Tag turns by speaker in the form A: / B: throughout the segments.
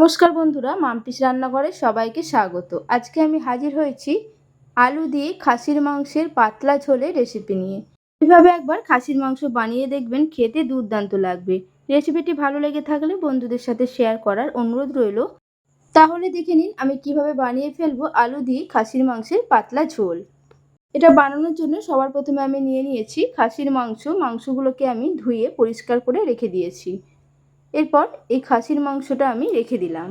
A: নমস্কার বন্ধুরা, মাম্পিস রান্নাঘরে সবাইকে স্বাগত। আজকে আমি হাজির হয়েছি আলু দিয়ে খাসির মাংসের পাতলা ঝোলে রেসিপি নিয়ে। এভাবে একবার খাসির মাংস বানিয়ে দেখবেন, খেতে দুর্দান্ত লাগবে। রেসিপিটি ভালো লেগে থাকলে বন্ধুদের সাথে শেয়ার করার অনুরোধ রইল। তাহলে দেখে নিন আমি কীভাবে বানিয়ে ফেলব আলু দিয়ে খাসির মাংসের পাতলা ঝোল। এটা বানানোর জন্য সবার প্রথমে আমি নিয়ে নিয়েছি খাসির মাংস। মাংসগুলোকে আমি ধুয়ে পরিষ্কার করে রেখে দিয়েছি। এরপর এই খাসির মাংসটা আমি রেখে দিলাম।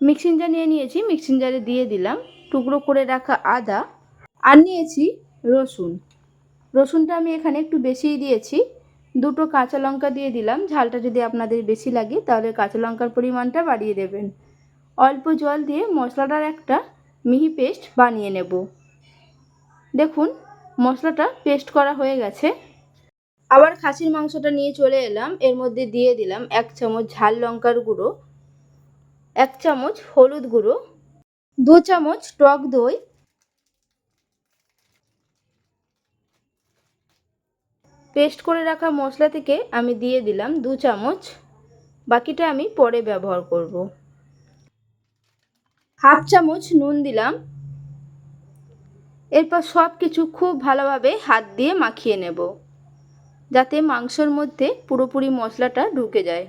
A: মিক্সিং জার নিয়ে নিয়েছি মিক্সিং জারে দিয়ে দিলাম টুকরো করে রাখা আদা আর নিয়েছি রসুন। রসুনটা আমি এখানে একটু বেশিই দিয়েছি, দুটো কাঁচা লঙ্কা দিয়ে দিলাম। ঝালটা যদি আপনাদের বেশি লাগে তাহলে কাঁচা লঙ্কার পরিমাণটা বাড়িয়ে দেবেন। অল্প জল দিয়ে মশলাটার একটা মিহি পেস্ট বানিয়ে নেব। দেখুন, মশলাটা পেস্ট করা হয়ে গেছে। আবার খাসির মাংসটা নিয়ে চলে এলাম। এর মধ্যে দিয়ে দিলাম এক চামচ ঝাল লঙ্কার গুঁড়ো, এক চামচ হলুদ গুঁড়ো, দু চামচ টক দই, পেস্ট করে রাখা মশলা থেকে আমি দিয়ে দিলাম দু চামচ। বাকিটা আমি পরে ব্যবহার করব। হাফ চামচ নুন দিলাম। এরপর সব কিছু খুব ভালোভাবে হাত দিয়ে মাখিয়ে নেব। যাতে মাংসর মধ্যে পুরোপুরি মশলাটা ঢুকে যায়।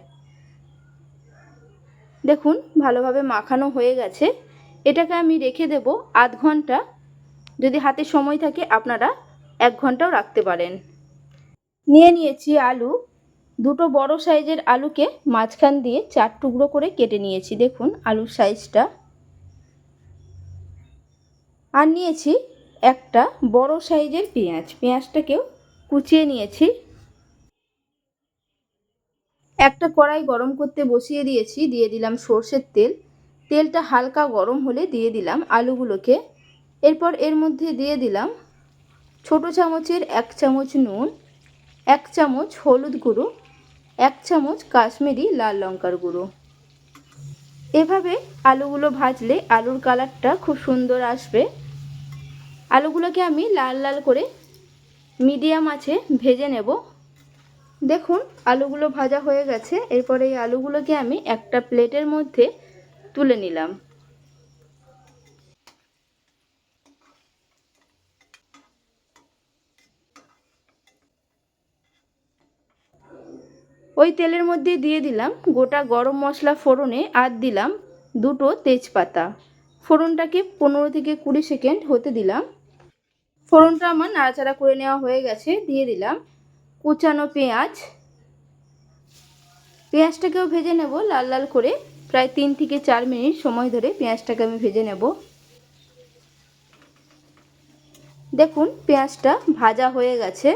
A: দেখুন, ভালোভাবে মাখানো হয়ে গেছে। এটাকে আমি রেখে দেব আধ ঘণ্টা। যদি হাতে সময় থাকে, আপনারা এক ঘন্টাও রাখতে পারেন। নিয়ে নিয়েছি আলু। দুটো বড় সাইজের আলুকে মাঝখান দিয়ে চার টুকরো করে কেটে নিয়েছি। দেখুন, আলুর সাইজটা। আর নিয়েছি একটা বড় সাইজের পেঁয়াজ। পেঁয়াজটাকেও কুচিয়ে নিয়েছি। একটা কড়াই গরম করতে বসিয়ে দিয়েছি, দিয়ে দিলাম সর্ষের তেল। তেলটা হালকা গরম হলে দিয়ে দিলাম আলুগুলোকে। এরপর এর মধ্যে দিয়ে দিলাম ছোট চামচের এক চামচ নুন, এক চামচ হলুদ গুঁড়ো, এক চামচ কাশ্মীরি লাল লঙ্কার গুঁড়ো। এভাবে আলুগুলো ভাজলে আলুর কালারটা খুব সুন্দর আসবে। আলুগুলোকে আমি লাল লাল করে মিডিয়াম আছে ভেজে নেব। দেখুন, আলুগুলো ভাজা হয়ে গেছে। এরপরে এই আলুগুলোকে আমি একটা প্লেটের মধ্যে তুলে নিলাম। ওই তেলের মধ্যে দিয়ে দিলাম গোটা গরম মশলা ফোড়নে আর দিলাম দুটো তেজপাতা। ফোড়নটাকে পনেরো থেকে কুড়ি সেকেন্ড হতে দিলাম। ফোড়নটা আমার নাড়াচাড়া করে নেওয়া হয়ে গেছে, দিয়ে দিলাম। কুচানো পেঁয়াজ। পেঁয়াজটাকেও ভেজে নেব লাল লাল করে। প্রায় তিন থেকে চার মিনিট সময় ধরে পেঁয়াজটাকে আমি ভেজে নেব। দেখুন, পেঁয়াজটা ভাজা হয়ে গেছে।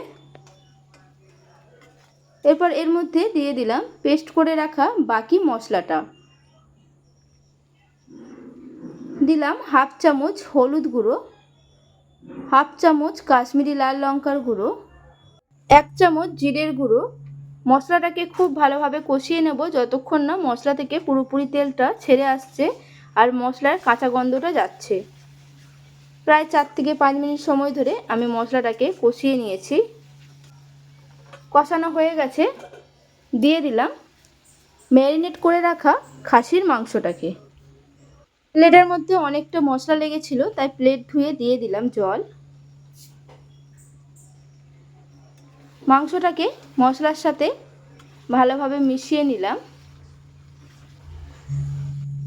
A: এরপর এর মধ্যে দিয়ে দিলাম পেস্ট করে রাখা বাকি মশলাটা। দিলাম হাফ চামচ হলুদ গুঁড়ো, হাফ চামচ কাশ্মীরি লাল লঙ্কার গুঁড়ো এক চামচ জিরের গুঁড়ো। মশলাটাকে খুব ভালোভাবে কষিয়ে নেব যতক্ষণ না মশলা থেকে পুরোপুরি তেলটা ছেড়ে আসছে আর মশলার কাঁচা গন্ধটা যাচ্ছে। প্রায় চার থেকে পাঁচ মিনিট সময় ধরে আমি মশলাটাকে কষিয়ে নিয়েছি। কষানো হয়ে গেছে। দিয়ে দিলাম ম্যারিনেট করে রাখা খাসির মাংসটাকে। প্লেটের মধ্যে অনেকটা মশলা লেগেছিল, তাই প্লেট ধুয়ে দিয়ে দিলাম জল। মাংসটাকে মশলার সাথে ভালোভাবে মিশিয়ে নিলাম।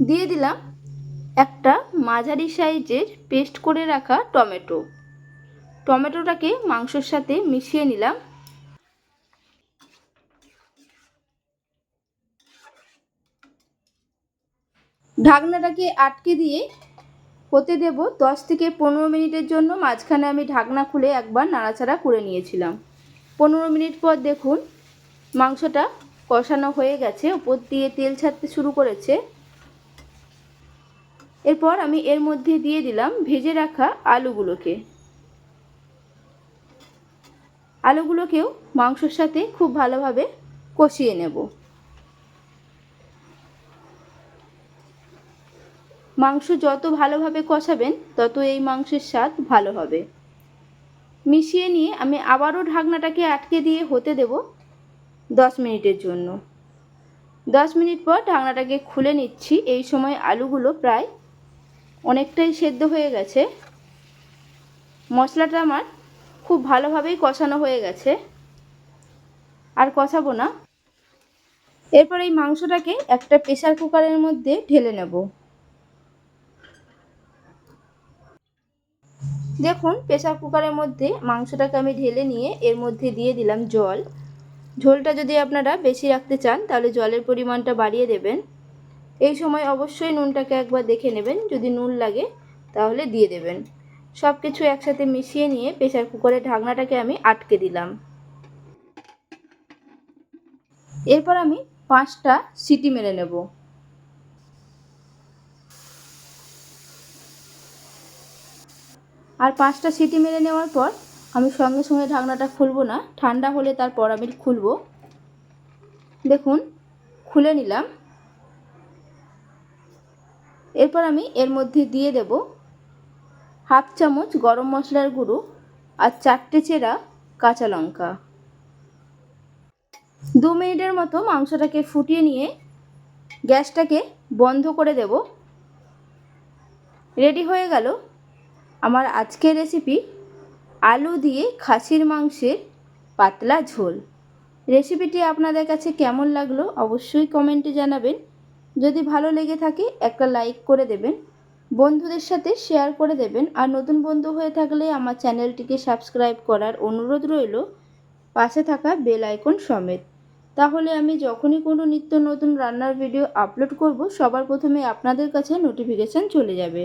A: দিয়ে দিলাম একটা মাঝারি সাইজের পেস্ট করে রাখা টমেটো। টমেটোটাকে মাংসর সাথে মিশিয়ে নিলাম। ঢাকনাটাকে আটকে দিয়ে হতে দেব দশ থেকে পনেরো মিনিটের জন্য। মাঝখানে আমি ঢাকনা খুলে একবার নাড়াচাড়া করে নিয়েছিলাম। পনেরো মিনিট পর দেখুন, মাংসটা কষানো হয়ে গেছে, উপর দিয়ে তেল ছাড়তে শুরু করেছে। এরপর আমি এর মধ্যে দিয়ে দিলাম ভেজে রাখা আলুগুলোকে। আলুগুলোকেও মাংসর সাথে খুব ভালোভাবে কষিয়ে নেব। মাংস যত ভালোভাবে কষাবেন, তত এই মাংসের স্বাদ ভালো হবে। মিশিয়ে নিয়ে আমি আবারও ঢাকনাটাকে আটকে দিয়ে হতে দেব দশ মিনিটের জন্য। দশ মিনিট পর ঢাকনাটাকে খুলে নিচ্ছি। এই সময় আলুগুলো প্রায় অনেকটাই সেদ্ধ হয়ে গেছে। মশলাটা আমার খুব ভালোভাবেই কষানো হয়ে গেছে। আর কষাবো না। এরপর এই মাংসটাকে একটা প্রেসার কুকারের মধ্যে ঢেলে নেব। দেখুন প্রেসার কুকারের মধ্যে মাংসটাকে আমি ঢেলে নিয়ে এর মধ্যে দিয়ে দিলাম জল। ঝোলটা যদি আপনারা বেশি রাখতে চান, তাহলে জলের পরিমাণটা বাড়িয়ে দেবেন। এই সময় অবশ্যই নুনটাকে একবার দেখে নেবেন, যদি নুন লাগে, তাহলে দিয়ে দেবেন। সব কিছু একসাথে মিশিয়ে নিয়ে প্রেসার কুকারের ঢাকনাটাকে আমি আটকে দিলাম। এরপর আমি পাঁচটা সিটি মেরে নেব। আর পাঁচটা সিটি মেরে নেওয়ার পর আমি সঙ্গে সঙ্গে ঢাকনাটা খুলবো না। ঠান্ডা হলে তারপর আমি খুলবো। দেখুন, খুলে নিলাম। এরপর আমি এর মধ্যে দিয়ে দেব হাফ চামচ গরম মশলার গুঁড়ো আর চারটে চেরা কাঁচা লঙ্কা। দু মিনিটের মতো মাংসটাকে ফুটিয়ে নিয়ে গ্যাসটাকে বন্ধ করে দেব। রেডি হয়ে গেল। আমার আজকের রেসিপি আলু দিয়ে খাসির মাংসের পাতলা ঝোল। রেসিপিটি আপনাদের কাছে কেমন লাগল অবশ্যই কমেন্টে জানাবেন। যদি ভালো লেগে থাকে, একটা লাইক করে দেবেন। বন্ধুদের সাথে শেয়ার করে দেবেন। আর নতুন বন্ধু হয়ে থাকলে আমার চ্যানেলটিকে সাবস্ক্রাইব করার অনুরোধ রইল। পাশে থাকা বেল আইকন সমেত। তাহলে আমি যখনই কোনো নিত্য নতুন রান্নার ভিডিও আপলোড করব, সবার প্রথমে আপনাদের কাছে নোটিফিকেশান চলে যাবে।